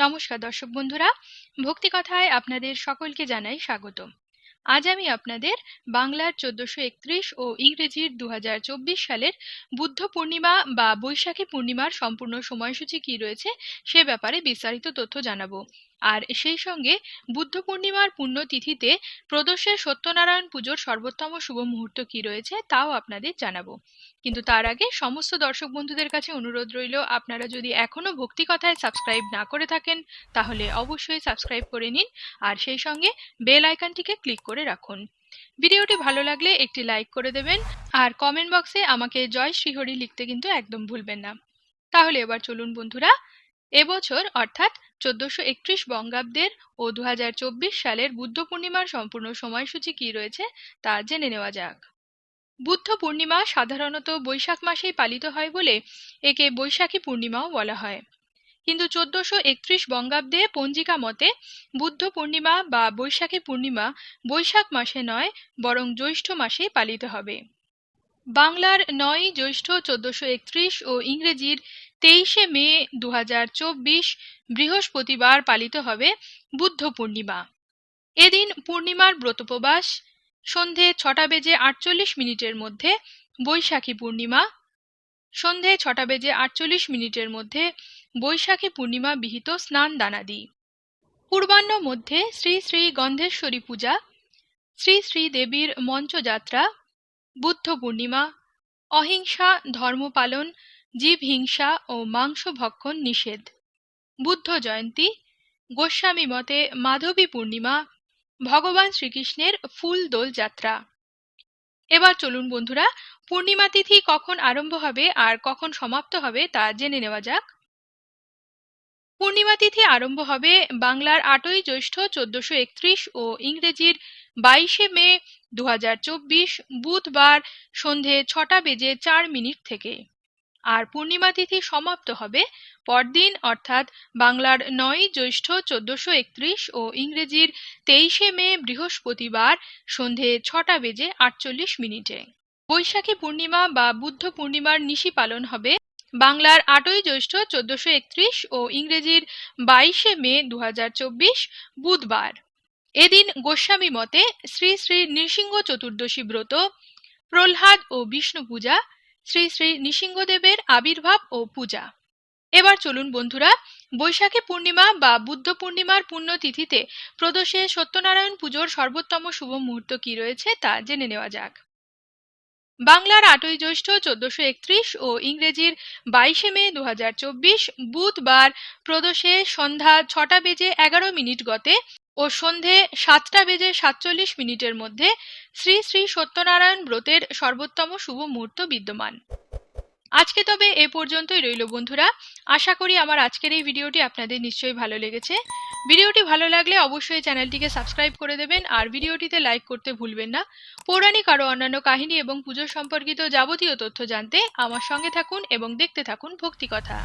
নমস্কার দর্শক বন্ধুরা, ভক্তি কথায় আপনাদের সকলকে জানাই স্বাগত আজ আমি আপনাদের বাংলার চোদ্দশো একত্রিশ ও ইংরেজির দু হাজার চব্বিশ সালের বুদ্ধ পূর্ণিমা বা বৈশাখী পূর্ণিমার সম্পূর্ণ সময়সূচি কি রয়েছে সে ব্যাপারে বিস্তারিত তথ্য জানাব। আর সেই সঙ্গে বুদ্ধ পূর্ণিমার পুণ্যতিথিতে প্রদোষের সত্যনারায়ণ পুজোর সর্বোত্তম শুভ মুহূর্ত কি রয়েছে তাও আপনাদের জানাব। কিন্তু তার আগে সমস্ত দর্শক বন্ধুদের কাছে অনুরোধ রইল, আপনারা যদি এখনও ভক্তি কথায় সাবস্ক্রাইব না করে থাকেন, তাহলে অবশ্যই সাবস্ক্রাইব করে নিন আর সেই সঙ্গে বেল আইকনটিকে ক্লিক করে রাখুন। ভিডিওটি ভালো লাগলে একটি লাইক করে দেবেন আর কমেন্ট বক্সে আমাকে জয় শ্রীহরি লিখতে কিন্তু একদম ভুলবেন না। তাহলে এবার চলুন বন্ধুরা এবছর অর্থাৎ চোদ্দশো একত্রিশ বঙ্গাব্দের ও দু সালের বুদ্ধ পূর্ণিমার সম্পূর্ণ সময়সূচি কি রয়েছে তা জেনে নেওয়া যাক। বুদ্ধ পূর্ণিমা সাধারণত বৈশাখ মাসেই পালিত হয় বলে একে বৈশাখী পূর্ণিমাও বলা হয়। কিন্তু চোদ্দশো একত্রিশ বঙ্গাব্দে পঞ্জিকা মতে বুদ্ধ পূর্ণিমা বা বৈশাখী পূর্ণিমা বৈশাখ মাসে নয়, বরং জ্যৈষ্ঠ মাসেই পালিত হবে। বাংলার নয়, জ্যৈষ্ঠ, চোদ্দশো একত্রিশ ও ইংরেজির তেইশে মে দু হাজার চব্বিশ বৃহস্পতিবার পালিত হবে বুদ্ধ পূর্ণিমা। এদিন পূর্ণিমার ব্রতোপবাস, সন্ধে ছটা বেজে আটচল্লিশ মিনিটের মধ্যে বৈশাখী পূর্ণিমা, সন্ধে ছটা বেজে আটচল্লিশ মিনিটের মধ্যে বৈশাখী পূর্ণিমা বিহিত স্নান দানাদি পূর্বাহ্ন মধ্যে শ্রী শ্রী গন্ধেশ্বরী পূজা, শ্রী শ্রী দেবীর মঞ্চযাত্রা, বুদ্ধ পূর্ণিমা, অহিংসা ধর্ম জীব হিংসা ও মাংস ভক্ষণ নিষেধ। বুদ্ধ জয়ন্তী, গোস্বামী মতে মাধবী পূর্ণিমা, ভগবান শ্রীকৃষ্ণের ফুল দোল যাত্রা। এবার চলুন বন্ধুরা, পূর্ণিমা তিথি কখন আরম্ভ হবে আর কখন সমাপ্ত হবে তা জেনে নেওয়া যাক। পূর্ণিমা তিথি আরম্ভ হবে বাংলার আটই জ্যৈষ্ঠ চোদ্দশো একত্রিশ ও ইংরেজির বাইশে মে দু হাজার চব্বিশ বুধবার সন্ধে ছটা বেজে চার মিনিট থেকে। আর পূর্ণিমা তিথি সমাপ্ত হবে পরদিন, অর্থাৎ বাংলার নয় জ্যৈষ্ঠ চোদ্দশো একত্রিশ ও ইংরেজির তেইশে মে বৃহস্পতিবার সন্ধে ছটা বেজে আটচল্লিশ মিনিটে। বৈশাখী পূর্ণিমা বা বুদ্ধ পূর্ণিমার নিশি পালন হবে বাংলার আটই জ্যৈষ্ঠ চোদ্দশো একত্রিশ ও ইংরেজির বাইশে মে দু হাজার চব্বিশ বুধবার। এদিন গোস্বামী মতে শ্রী শ্রী নৃসিংহ চতুর্দশী ব্রত, প্রহ্লাদ ও বিষ্ণু পূজা শ্রী শ্রী নৃসিংহদেবের আবির্ভাব ও পূজা। এবার চলুন বন্ধুরা, বৈশাখী পূর্ণিমা বা বুদ্ধ পূর্ণিমার পুণ্যতিথিতে প্রদোষে সত্যনারায়ণ পুজোর সর্বোত্তম শুভ মুহূর্ত কি রয়েছে তা জেনে নেওয়া যাক। বাংলার আটই জ্যৈষ্ঠ চোদ্দশো একত্রিশ ও ইংরেজির বাইশে মে দু হাজার চব্বিশ বুধবার প্রদোষে সন্ধ্যা ছটা বেজে এগারো মিনিট গতে ও সন্ধে সাতটা বেজে সাতচল্লিশ মিনিটের মধ্যে শ্রী শ্রী সত্যনারায়ণ ব্রতের সর্বোত্তম শুভ মুহূর্ত বিদ্যমান। আজকে তবে এ পর্যন্তই রইল বন্ধুরা। আশা করি আমার আজকের এই ভিডিওটি আপনাদের নিশ্চয়ই ভালো লেগেছে। ভিডিওটি ভালো লাগলে অবশ্যই চ্যানেলটিকে সাবস্ক্রাইব করে দেবেন আর ভিডিওটিতে লাইক করতে ভুলবেন না। পৌরাণিক আরও অন্যান্য কাহিনী এবং পুজো সম্পর্কিত যাবতীয় তথ্য জানতে আমার সঙ্গে থাকুন এবং দেখতে থাকুন ভক্তি কথা